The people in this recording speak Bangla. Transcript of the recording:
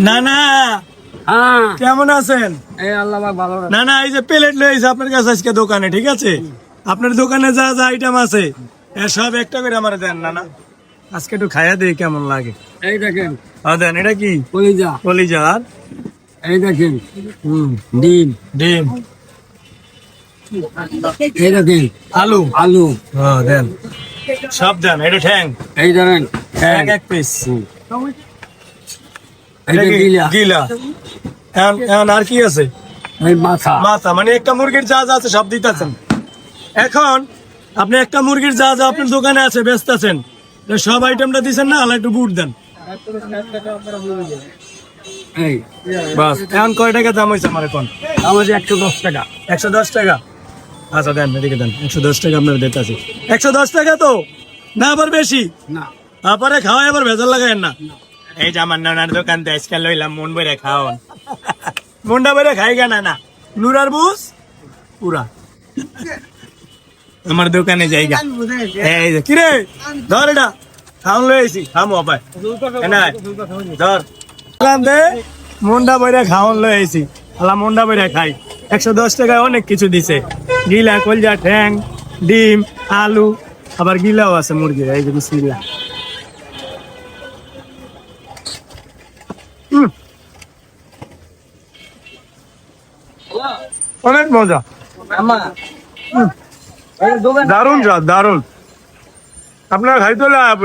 না না হ্যাঁ। কেমন আছেন। না না এই যে প্লেট লয়েছে আপনার কাছে আজকে দোকানে ঠিক আছে? আপনার দোকানে যা যা আইটেম আছে সব একটা করে আমার দেন না না আজকে একটু খাইয়া দিই কেমন লাগে? এই দেখেন। দেন এটা কি? কলিজা। কলিজা আর? এই দেখেন। ডিম। ডিম। এই দেখেন। আলু। আলু। ও দেন। সব দেন এটা ঠ্যাং। এই ধরেন ঠ্যাং। এক পিস গিলা। এখন আর কি আছে? মাথা। মাথা মানে একটা মুরগির যা যা আছে সব দিতেছেন। এখন আপনি একটা মুরগির যা যা আপনার দোকানে আছে সব আইটেমটা দিচ্ছেন না? আলা একটু বুট দেন। এই বাস এখন কয় টাকা দাম হয়েছে আমার এখন? আমাদের একশো দশ টাকা। একশো দশ টাকা? আচ্ছা দেন এদিকে দেন একশো দশ টাকা আপনার দিতে আছে একশো দশ টাকা তো? না আবার বেশি? না। তারপরে খাওয়া আবার ভেজাল লাগায়েন না। এই যে আমার নানার দোকান থেকে আজকাল লইলাম, মন বইরে খাওয়ান মনটা বইরে খাই কেন না নুরার বুস পুরা। আমার দোকানে জায়গা। এই যে, কিরে? ধর এটা। খাওয়ান লই আইছি, খামো আপায় ধর। দে মন্ডা বইরে খাওয়ান লই আইছি। আলা মন্ডা বইরে খাই। একশো দশ টাকায় অনেক কিছু দিছে। গিলা, কলজা, ঠ্যাং, ডিম, আলু, আবার গিলাও আছে মুরগি এই যে বিসমিল্লাহ। অনেক মজা। দারুণ স্বাদ দারুণ। আপনারা খাইতে হলে আয়া